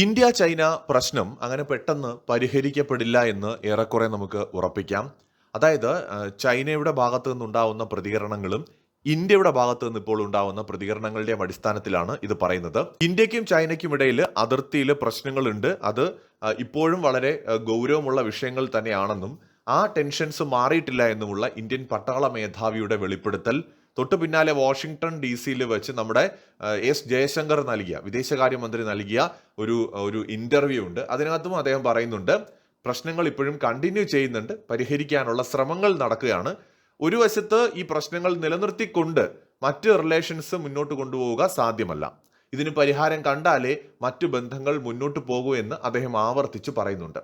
India China പ്രശ്നം അങ്ങനെ പെട്ടെന്ന് പരിഹരിക്കപ്പെടില്ല എന്ന് ഏറെക്കുറെ നമുക്ക് ഉറപ്പിക്കാം. അതായത് ചൈനയുടെ ഭാഗത്തു നിന്നുണ്ടാവുന്ന പ്രതികരണങ്ങളും ഇന്ത്യയുടെ ഭാഗത്തു നിന്ന് ഇപ്പോൾ ഉണ്ടാവുന്ന പ്രതികരണങ്ങളുടെയും അടിസ്ഥാനത്തിലാണ് ഇത് പറയുന്നത്. ഇന്ത്യക്കും ചൈനയ്ക്കും ഇടയിൽ അതിർത്തിയിൽ പ്രശ്നങ്ങളുണ്ട്. അത് ഇപ്പോഴും വളരെ ഗൗരവമുള്ള വിഷയങ്ങൾ തന്നെയാണെന്നും ആ ടെൻഷൻസ് മാറിയിട്ടില്ല എന്നുമുള്ള ഇന്ത്യൻ പട്ടാള മേധാവിയുടെ വെളിപ്പെടുത്തൽ തൊട്ടു പിന്നാലെ വാഷിങ്ടൺ ഡി സിയിൽ വെച്ച് നമ്മുടെ എസ് ജയശങ്കർ നൽകിയ വിദേശകാര്യമന്ത്രി നൽകിയ ഒരു ഒരു ഇന്റർവ്യൂ ഉണ്ട്. അതിനകത്തും അദ്ദേഹം പറയുന്നുണ്ട് പ്രശ്നങ്ങൾ ഇപ്പോഴും കണ്ടിന്യൂ ചെയ്യുന്നുണ്ട്. പരിഹരിക്കാനുള്ള ശ്രമങ്ങൾ നടക്കുകയാണ്. ഒരു വശത്ത് ഈ പ്രശ്നങ്ങൾ നിലനിർത്തിക്കൊണ്ട് മറ്റ് റിലേഷൻസ് മുന്നോട്ട് കൊണ്ടുപോവുക സാധ്യമല്ല. ഇതിന് പരിഹാരം കണ്ടാലേ മറ്റു ബന്ധങ്ങൾ മുന്നോട്ട് പോകൂ എന്ന് അദ്ദേഹം ആവർത്തിച്ച് പറയുന്നുണ്ട്.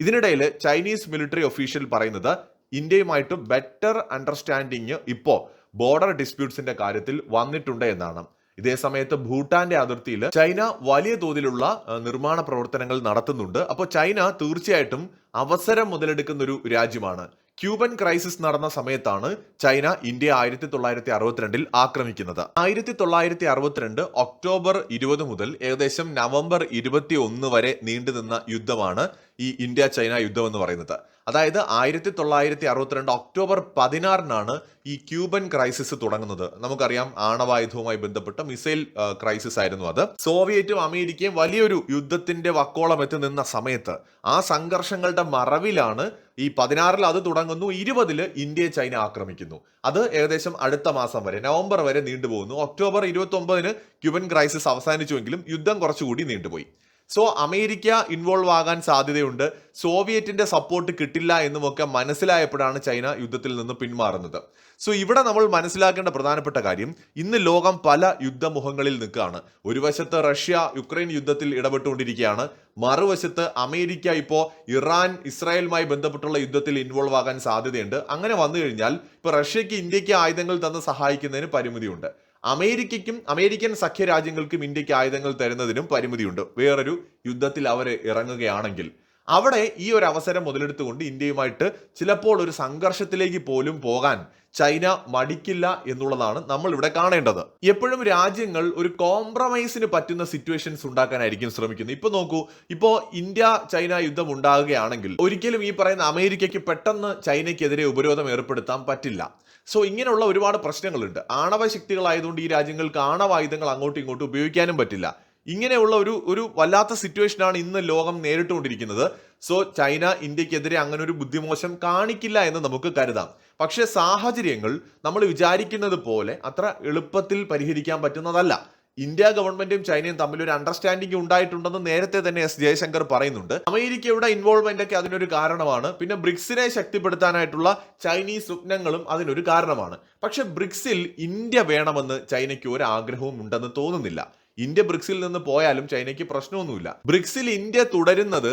ഇതിനിടയിൽ ചൈനീസ് മിലിറ്ററി ഒഫീഷ്യൽ പറയുന്നത് ഇന്ത്യയുമായിട്ട് ബെറ്റർ അണ്ടർസ്റ്റാൻഡിങ് ഇപ്പോ ബോർഡർ ഡിസ്പ്യൂട്ട്സിന്റെ കാര്യത്തിൽ വന്നിട്ടുണ്ട് എന്നാണ്. ഇതേ സമയത്ത് ഭൂട്ടാന്റെ അതിർത്തിയിൽ ചൈന വലിയ തോതിലുള്ള നിർമ്മാണ പ്രവർത്തനങ്ങൾ നടത്തുന്നുണ്ട്. അപ്പോൾ ചൈന തീർച്ചയായിട്ടും അവസരം മുതലെടുക്കുന്ന ഒരു രാജ്യമാണ്. ക്യൂബൻ ക്രൈസിസ് നടന്ന സമയത്താണ് ചൈന ഇന്ത്യ ആയിരത്തി തൊള്ളായിരത്തി അറുപത്തിരണ്ടിൽ ആക്രമിക്കുന്നത്. ആയിരത്തി തൊള്ളായിരത്തി അറുപത്തിരണ്ട് ഒക്ടോബർ ഇരുപത് മുതൽ ഏകദേശം നവംബർ ഇരുപത്തി ഒന്ന് വരെ നീണ്ടുനിന്ന യുദ്ധമാണ് ഈ ഇന്ത്യ ചൈന യുദ്ധം എന്ന് പറയുന്നത്. അതായത് ആയിരത്തി തൊള്ളായിരത്തി അറുപത്തിരണ്ട് ഒക്ടോബർ പതിനാറിനാണ് ഈ ക്യൂബൻ ക്രൈസിസ് തുടങ്ങുന്നത്. നമുക്കറിയാം ആണവായുധവുമായി ബന്ധപ്പെട്ട മിസൈൽ ക്രൈസിസ് ആയിരുന്നു അത്. സോവിയറ്റും അമേരിക്കയും വലിയൊരു യുദ്ധത്തിന്റെ വക്കോളം എത്തി നിന്ന സമയത്ത് ആ സംഘർഷങ്ങളുടെ മറവിലാണ് ഈ പതിനാറിൽ അത് തുടങ്ങുന്നു. ഇരുപതിൽ ഇന്ത്യ ചൈന ആക്രമിക്കുന്നു. അത് ഏകദേശം അടുത്ത മാസം വരെ നവംബർ വരെ നീണ്ടുപോകുന്നു. ഒക്ടോബർ ഇരുപത്തി ഒമ്പതിന് ക്യൂബൻ ക്രൈസിസ് അവസാനിച്ചുവെങ്കിലും യുദ്ധം കുറച്ചുകൂടി നീണ്ടുപോയി. സോ അമേരിക്ക ഇൻവോൾവ് ആകാൻ സാധ്യതയുണ്ട്. സോവിയറ്റിന്റെ സപ്പോർട്ട് കിട്ടില്ല എന്നുമൊക്കെ മനസ്സിലായപ്പോഴാണ് ചൈന യുദ്ധത്തിൽ നിന്ന് പിന്മാറുന്നത്. സോ ഇവിടെ നമ്മൾ മനസ്സിലാക്കേണ്ട പ്രധാനപ്പെട്ട കാര്യം ഇന്ന് ലോകം പല യുദ്ധമുഖങ്ങളിൽ നിൽക്കുകയാണ്. ഒരു വശത്ത് റഷ്യ യുക്രൈൻ യുദ്ധത്തിൽ ഇടപെട്ടുകൊണ്ടിരിക്കുകയാണ്. മറുവശത്ത് അമേരിക്ക ഇപ്പോൾ ഇറാൻ ഇസ്രായേലുമായി ബന്ധപ്പെട്ടുള്ള യുദ്ധത്തിൽ ഇൻവോൾവ് ആകാൻ സാധ്യതയുണ്ട്. അങ്ങനെ വന്നു കഴിഞ്ഞാൽ ഇപ്പൊ റഷ്യക്ക് ഇന്ത്യയ്ക്ക് ആയുധങ്ങൾ തന്ന് സഹായിക്കുന്നതിന് പരിമിതിയുണ്ട്. അമേരിക്കയ്ക്കും അമേരിക്കൻ സഖ്യരാജ്യങ്ങൾക്കും ഇന്ത്യയ്ക്ക് ആയുധങ്ങൾ തരുന്നതിനും പരിമിതിയുണ്ട്. വേറൊരു യുദ്ധത്തിൽ അവർ ഇറങ്ങുകയാണെങ്കിൽ അവിടെ ഈ ഒരു അവസരം മുതലെടുത്തുകൊണ്ട് ഇന്ത്യയുമായിട്ട് ചിലപ്പോൾ ഒരു സംഘർഷത്തിലേക്ക് പോലും പോകാൻ ചൈന മടിക്കില്ല എന്നുള്ളതാണ് നമ്മൾ ഇവിടെ കാണേണ്ടത്. എപ്പോഴും രാജ്യങ്ങൾ ഒരു കോംപ്രമൈസിന് പറ്റുന്ന സിറ്റുവേഷൻസ് ഉണ്ടാക്കാനായിരിക്കും ശ്രമിക്കുന്നത്. ഇപ്പൊ നോക്കൂ ഇപ്പോ ഇന്ത്യ ചൈന യുദ്ധം ഉണ്ടാകുകയാണെങ്കിൽ ഒരിക്കലും ഈ പറയുന്ന അമേരിക്കയ്ക്ക് പെട്ടെന്ന് ചൈനയ്ക്കെതിരെ ഉപരോധം ഏർപ്പെടുത്താൻ പറ്റില്ല. സോ ഇങ്ങനെയുള്ള ഒരുപാട് പ്രശ്നങ്ങളുണ്ട്. ആണവ ശക്തികളായതുകൊണ്ട് ഈ രാജ്യങ്ങൾക്ക് ആണവായുധങ്ങൾ അങ്ങോട്ടും ഇങ്ങോട്ടും ഉപയോഗിക്കാനും പറ്റില്ല. ഇങ്ങനെയുള്ള ഒരു ഒരു വല്ലാത്ത സിറ്റുവേഷനാണ് ഇന്ന് ലോകം നേരിട്ടുകൊണ്ടിരിക്കുന്നത്. സോ ചൈന ഇന്ത്യക്കെതിരെ അങ്ങനെ ഒരു ബുദ്ധിമോശം കാണിക്കില്ല എന്ന് നമുക്ക് കരുതാം. പക്ഷെ സാഹചര്യങ്ങൾ നമ്മൾ വിചാരിക്കുന്നത് പോലെ അത്ര എളുപ്പത്തിൽ പരിഹരിക്കാൻ പറ്റുന്നതല്ല. ഇന്ത്യ ഗവൺമെന്റും ചൈനയും തമ്മിൽ ഒരു അണ്ടർസ്റ്റാൻഡിംഗ് ഉണ്ടായിട്ടുണ്ടെന്ന് നേരത്തെ തന്നെ എസ് ജയശങ്കർ പറയുന്നുണ്ട്. അമേരിക്കയുടെ ഇൻവോൾവ്മെന്റ് ഒക്കെ അതിനൊരു കാരണമാണ്. പിന്നെ ബ്രിക്സിനെ ശക്തിപ്പെടുത്താനായിട്ടുള്ള ചൈനീസ് സ്വപ്നങ്ങളും അതിനൊരു കാരണമാണ്. പക്ഷെ ബ്രിക്സിൽ ഇന്ത്യ വേണമെന്ന് ചൈനയ്ക്ക് ഒരു ആഗ്രഹവും ഉണ്ടെന്ന് തോന്നുന്നില്ല. ഇന്ത്യ ബ്രിക്സിൽ നിന്ന് പോയാലും ചൈനയ്ക്ക് പ്രശ്നമൊന്നുമില്ല. ബ്രിക്സിൽ ഇന്ത്യ തുടരുന്നത്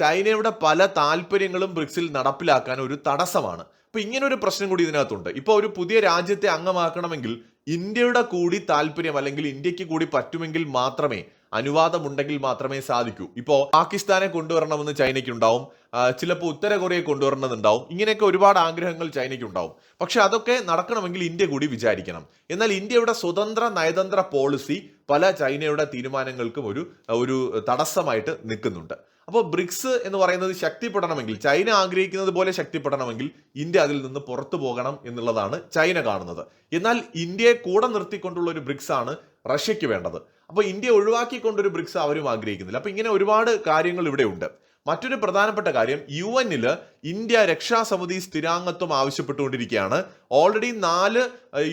ചൈനയുടെ പല താല്പര്യങ്ങളും ബ്രിക്സിൽ നടപ്പിലാക്കാൻ ഒരു തടസ്സമാണ്. അപ്പൊ ഇങ്ങനെ ഒരു പ്രശ്നം കൂടി ഇതിനകത്തുണ്ട്. ഇപ്പൊ ഒരു പുതിയ രാജ്യത്തെ അംഗമാക്കണമെങ്കിൽ ഇന്ത്യയുടെ കൂടി താല്പര്യം അല്ലെങ്കിൽ ഇന്ത്യയ്ക്ക് കൂടി പറ്റുമെങ്കിൽ മാത്രമേ അനുവാദമുണ്ടെങ്കിൽ മാത്രമേ സാധിക്കൂ. ഇപ്പോ പാകിസ്ഥാനെ കൊണ്ടുവരണമെന്ന് ചൈനയ്ക്കുണ്ടാവും. ചിലപ്പോൾ ഉത്തര കൊറിയയെ കൊണ്ടുവരണമെന്നുണ്ടാവും. ഇങ്ങനെയൊക്കെ ഒരുപാട് ആഗ്രഹങ്ങൾ ചൈനയ്ക്കുണ്ടാവും. പക്ഷെ അതൊക്കെ നടക്കണമെങ്കിൽ ഇന്ത്യ കൂടി വിചാരിക്കണം. എന്നാൽ ഇന്ത്യയുടെ സ്വതന്ത്ര നയതന്ത്ര പോളിസി പല ചൈനയുടെ തീരുമാനങ്ങൾക്കും ഒരു ഒരു തടസ്സമായിട്ട് നിൽക്കുന്നുണ്ട്. അപ്പോൾ ബ്രിക്സ് എന്ന് പറയുന്നത് ശക്തിപ്പെടണമെങ്കിൽ ചൈന ആഗ്രഹിക്കുന്നത് പോലെ ശക്തിപ്പെടണമെങ്കിൽ ഇന്ത്യ അതിൽ നിന്ന് പുറത്തു പോകണം എന്നുള്ളതാണ് ചൈന കാണുന്നത്. എന്നാൽ ഇന്ത്യയെ കൂടെ നിർത്തിക്കൊണ്ടുള്ള ഒരു ബ്രിക്സ് ആണ് റഷ്യയ്ക്ക് വേണ്ടത്. അപ്പോൾ ഇന്ത്യ ഒഴിവാക്കിക്കൊണ്ടൊരു ബ്രിക്സ് അവരും ആഗ്രഹിക്കുന്നില്ല. അപ്പോൾ ഇങ്ങനെ ഒരുപാട് കാര്യങ്ങൾ ഇവിടെ ഉണ്ട്. മറ്റൊരു പ്രധാനപ്പെട്ട കാര്യം യു എന്നിൽ ഇന്ത്യ രക്ഷാസമിതി സ്ഥിരാംഗത്വം ആവശ്യപ്പെട്ടുകൊണ്ടിരിക്കുകയാണ്. ഓൾറെഡി നാല്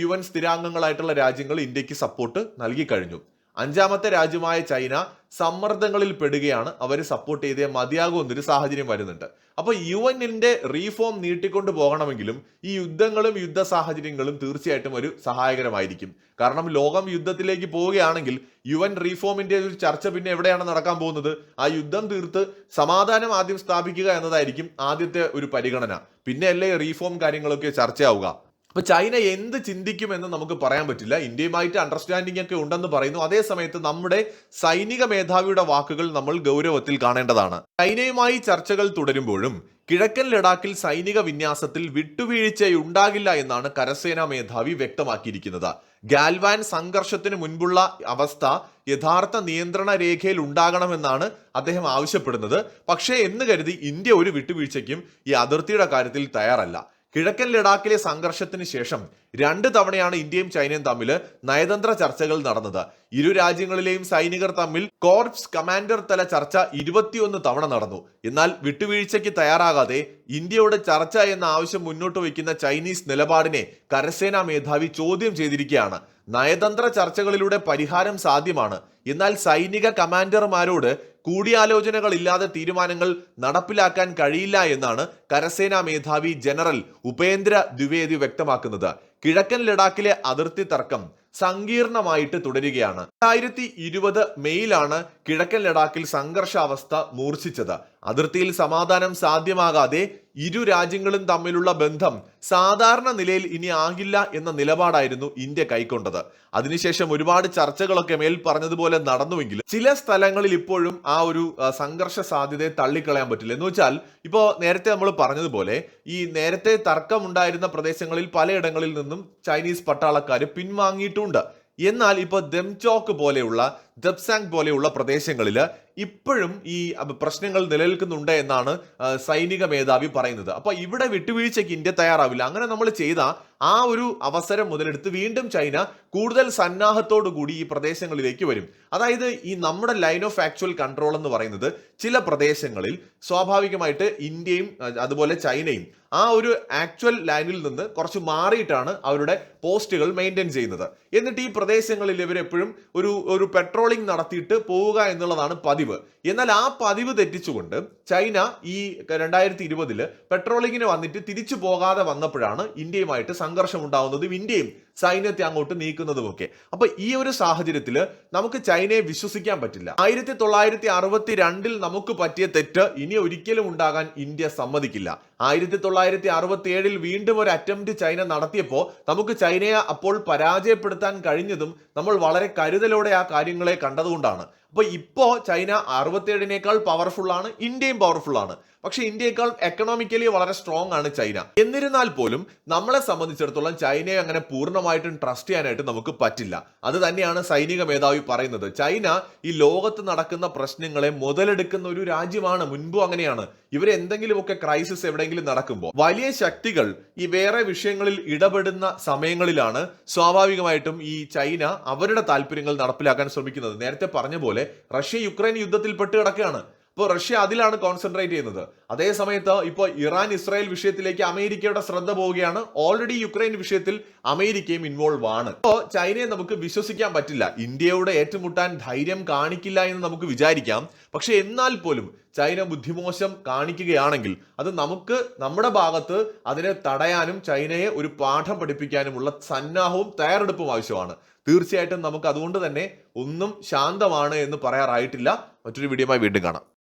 യു എൻ സ്ഥിരാംഗങ്ങളായിട്ടുള്ള രാജ്യങ്ങൾ ഇന്ത്യയ്ക്ക് സപ്പോർട്ട് നൽകി കഴിഞ്ഞു. അഞ്ചാമത്തെ രാജ്യമായ ചൈന സമ്മർദ്ദങ്ങളിൽ പെടുകയാണ്. അവർ സപ്പോർട്ട് ചെയ്തേ മതിയാകും എന്നൊരു സാഹചര്യം വരുന്നുണ്ട്. അപ്പോൾ യു എന്നിന്റെ റീഫോം നീട്ടിക്കൊണ്ട് പോകണമെങ്കിലും ഈ യുദ്ധങ്ങളും യുദ്ധ സാഹചര്യങ്ങളും തീർച്ചയായിട്ടും ഒരു സഹായകരമായിരിക്കും. കാരണം ലോകം യുദ്ധത്തിലേക്ക് പോവുകയാണെങ്കിൽ യു എൻ റീഫോമിന്റെ ഒരു ചർച്ച പിന്നെ എവിടെയാണ് നടക്കാൻ പോകുന്നത്? ആ യുദ്ധം തീർത്ത് സമാധാനം ആദ്യം സ്ഥാപിക്കുക എന്നതായിരിക്കും ആദ്യത്തെ ഒരു പരിഗണന. പിന്നെയല്ലേ റീഫോം കാര്യങ്ങളൊക്കെ ചർച്ചയാവുക. അപ്പൊ ചൈന എന്ത് ചിന്തിക്കുമെന്ന് നമുക്ക് പറയാൻ പറ്റില്ല. ഇന്ത്യയുമായിട്ട് അണ്ടർസ്റ്റാൻഡിംഗ് ഒക്കെ ഉണ്ടെന്ന് പറയുന്നു. അതേ സമയത്ത് നമ്മുടെ സൈനിക മേധാവിയുടെ വാക്കുകൾ നമ്മൾ ഗൗരവത്തിൽ കാണേണ്ടതാണ്. ചൈനയുമായി ചർച്ചകൾ തുടരുമ്പോഴും കിഴക്കൻ ലഡാക്കിൽ സൈനിക വിന്യാസത്തിൽ വിട്ടുവീഴ്ചയുണ്ടാകില്ല എന്നാണ് കരസേനാ മേധാവി വ്യക്തമാക്കിയിരിക്കുന്നത്. ഗാൽവാൻ സംഘർഷത്തിന് മുൻപുള്ള അവസ്ഥ യഥാർത്ഥ നിയന്ത്രണ രേഖയിൽ ഉണ്ടാകണമെന്നാണ് അദ്ദേഹം ആവശ്യപ്പെടുന്നത്. പക്ഷേ എന്ന് കരുതി ഇന്ത്യ ഒരു വിട്ടുവീഴ്ചയ്ക്കും ഈ അതിർത്തിയുടെ കാര്യത്തിൽ തയ്യാറല്ല. കിഴക്കൻ ലഡാക്കിലെ സംഘർഷത്തിന് ശേഷം രണ്ട് തവണയാണ് ഇന്ത്യയും ചൈനയും തമ്മിൽ നയതന്ത്ര ചർച്ചകൾ നടന്നത്. ഇരു രാജ്യങ്ങളിലെയും സൈനികർ തമ്മിൽ കോർപ്സ് കമാൻഡർ തല ചർച്ച ഇരുപത്തിയൊന്ന് തവണ നടന്നു. എന്നാൽ വിട്ടുവീഴ്ചയ്ക്ക് തയ്യാറാകാതെ ഇന്ത്യയുടെ ചർച്ച എന്ന ആവശ്യം മുന്നോട്ട് വയ്ക്കുന്ന ചൈനീസ് നിലപാടിനെ കരസേനാ മേധാവി ചോദ്യം ചെയ്തിരിക്കുകയാണ്. നയതന്ത്ര ചർച്ചകളിലൂടെ പരിഹാരം സാധ്യമാണ്. എന്നാൽ സൈനിക കമാൻഡർമാരോട് കൂടിയാലോചനകൾ ഇല്ലാതെ തീരുമാനങ്ങൾ നടപ്പിലാക്കാൻ കഴിയില്ല എന്നാണ് കരസേനാ മേധാവി ജനറൽ ഉപേന്ദ്ര ദ്വിവേദി വ്യക്തമാക്കുന്നത്. കിഴക്കൻ ലഡാക്കിലെ അതിർത്തി തർക്കം സങ്കീർണമായിട്ട് തുടരുകയാണ്. രണ്ടായിരത്തി ഇരുപത് മെയ്യിലാണ് കിഴക്കൻ ലഡാക്കിൽ സംഘർഷാവസ്ഥ മൂർച്ഛിച്ചത്. അതിർത്തിയിൽ സമാധാനം സാധ്യമാകാതെ ഇരു രാജ്യങ്ങളും തമ്മിലുള്ള ബന്ധം സാധാരണ നിലയിൽ ഇനി ആകില്ല എന്ന നിലപാടായിരുന്നു ഇന്ത്യ കൈക്കൊണ്ടത്. അതിനുശേഷം ഒരുപാട് ചർച്ചകളൊക്കെ മേൽ പറഞ്ഞതുപോലെ നടന്നുവെങ്കിലും ചില സ്ഥലങ്ങളിൽ ഇപ്പോഴും ആ ഒരു സംഘർഷ സാധ്യതയെ തള്ളിക്കളയാൻ പറ്റില്ല. എന്ന് വെച്ചാൽ ഇപ്പോൾ നേരത്തെ നമ്മൾ പറഞ്ഞതുപോലെ ഈ നേരത്തെ തർക്കമുണ്ടായിരുന്ന പ്രദേശങ്ങളിൽ പലയിടങ്ങളിൽ നിന്നും ചൈനീസ് പട്ടാളക്കാർ പിൻവാങ്ങിയിട്ടുണ്ട്. എന്നാൽ ഇപ്പോൾ ദംചോക്ക് പോലെയുള്ള ദബ്സാങ് പോലെയുള്ള പ്രദേശങ്ങളിൽ ഇപ്പോഴും ഈ പ്രശ്നങ്ങൾ നിലനിൽക്കുന്നുണ്ട് എന്നാണ് സൈനിക മേധാവി പറയുന്നത്. അപ്പൊ ഇവിടെ വിട്ടുവീഴ്ചയ്ക്ക് ഇന്ത്യ തയ്യാറാവില്ല. അങ്ങനെ നമ്മൾ ചെയ്ത ആ ഒരു അവസരം മുതലെടുത്ത് വീണ്ടും ചൈന കൂടുതൽ സന്നാഹത്തോടു കൂടി ഈ പ്രദേശങ്ങളിലേക്ക് വരും. അതായത് ഈ നമ്മുടെ ലൈൻ ഓഫ് ആക്ച്വൽ കൺട്രോൾ എന്ന് പറയുന്നത് ചില പ്രദേശങ്ങളിൽ സ്വാഭാവികമായിട്ട് ഇന്ത്യയും അതുപോലെ ചൈനയും ആ ഒരു ആക്ച്വൽ ലൈനിൽ നിന്ന് കുറച്ച് മാറിയിട്ടാണ് അവരുടെ പോസ്റ്റുകൾ മെയിന്റെയിൻ ചെയ്യുന്നത്. എന്നിട്ട് ഈ പ്രദേശങ്ങളിൽ ഇവരെപ്പോഴും ഒരു ഒരു പെട്രോളിംഗ് നടത്തിയിട്ട് പോവുക എന്നുള്ളതാണ് പതിവ്. എന്നാൽ ആ പതിവ് തെറ്റിച്ചുകൊണ്ട് ചൈന ഈ രണ്ടായിരത്തി ഇരുപതിൽ പെട്രോളിങ്ങിന് വന്നിട്ട് തിരിച്ചു പോകാതെ വന്നപ്പോഴാണ് ഇന്ത്യയുമായിട്ട് സംഘർഷം ഉണ്ടാവുന്നതും ഇന്ത്യയും സൈന്യത്തെ അങ്ങോട്ട് നീക്കുന്നതുമൊക്കെ. അപ്പൊ ഈ ഒരു സാഹചര്യത്തിൽ നമുക്ക് ചൈനയെ വിശ്വസിക്കാൻ പറ്റില്ല. ആയിരത്തി തൊള്ളായിരത്തി അറുപത്തി രണ്ടിൽ നമുക്ക് പറ്റിയ തെറ്റ് ഇനി ഒരിക്കലും ഉണ്ടാകാൻ ഇന്ത്യ സമ്മതിക്കില്ല. ആയിരത്തി തൊള്ളായിരത്തി അറുപത്തി ഏഴിൽ വീണ്ടും ഒരു അറ്റംപ്റ്റ് ചൈന നടത്തിയപ്പോൾ നമുക്ക് ചൈനയെ അപ്പോൾ പരാജയപ്പെടുത്താൻ കഴിഞ്ഞതും നമ്മൾ വളരെ കരുതലോടെ ആ കാര്യങ്ങളെ കണ്ടതുകൊണ്ടാണ്. അപ്പൊ ഇപ്പോൾ ചൈന അറുപത്തേഴിനേക്കാൾ പവർഫുൾ ആണ് ഇന്ത്യയും പവർഫുൾ ആണ്. പക്ഷെ ഇന്ത്യയേക്കാൾ എക്കണോമിക്കലി വളരെ സ്ട്രോങ് ആണ് ചൈന. എന്നിരുന്നാൽ പോലും നമ്മളെ സംബന്ധിച്ചിടത്തോളം ചൈനയെ അങ്ങനെ പൂർണമായിട്ടും ട്രസ്റ്റ് ചെയ്യാനായിട്ട് നമുക്ക് പറ്റില്ല. അത് തന്നെയാണ് സൈനിക മേധാവി പറയുന്നത്. ചൈന ഈ ലോകത്ത് നടക്കുന്ന പ്രശ്നങ്ങളെ മുതലെടുക്കുന്ന ഒരു രാജ്യമാണ് മുൻപും അങ്ങനെയാണ്. ഇവർ എന്തെങ്കിലുമൊക്കെ ക്രൈസിസ് എവിടെയെങ്കിലും നടക്കുമ്പോൾ വലിയ ശക്തികൾ ഈ വേറെ വിഷയങ്ങളിൽ ഇടപെടുന്ന സമയങ്ങളിലാണ് സ്വാഭാവികമായിട്ടും ഈ ചൈന അവരുടെ താല്പര്യങ്ങൾ നടപ്പിലാക്കാൻ ശ്രമിക്കുന്നത്. നേരത്തെ പറഞ്ഞ പോലെ റഷ്യ യുക്രൈൻ യുദ്ധത്തിൽ പെട്ട് കിടക്കുകയാണ്. ഇപ്പോൾ റഷ്യ അതിലാണ് കോൺസെൻട്രേറ്റ് ചെയ്യുന്നത്. അതേ സമയത്ത് ഇപ്പോൾ ഇറാൻ ഇസ്രായേൽ വിഷയത്തിലേക്ക് അമേരിക്കയുടെ ശ്രദ്ധ പോവുകയാണ്. ഓൾറെഡി യുക്രൈൻ വിഷയത്തിൽ അമേരിക്കയും ഇൻവോൾവ് ആണ്. ഇപ്പോൾ ചൈനയെ നമുക്ക് വിശ്വസിക്കാൻ പറ്റില്ല. ഇന്ത്യയുടെ ഏറ്റുമുട്ടാൻ ധൈര്യം കാണിക്കില്ല എന്ന് നമുക്ക് വിചാരിക്കാം. പക്ഷേ എന്നാൽ പോലും ചൈന ബുദ്ധിമോശം കാണിക്കുകയാണെങ്കിൽ അത് നമുക്ക് നമ്മുടെ ഭാഗത്ത് അതിനെ തടയാനും ചൈനയെ ഒരു പാഠം പഠിപ്പിക്കാനുമുള്ള സന്നാഹവും തയ്യാറെടുപ്പും ആവശ്യമാണ്. തീർച്ചയായിട്ടും നമുക്ക് അതുകൊണ്ട് തന്നെ ഒന്നും ശാന്തമാണ് എന്ന് പറയാറായിട്ടില്ല. മറ്റൊരു വീഡിയോമായി വീണ്ടും കാണാം.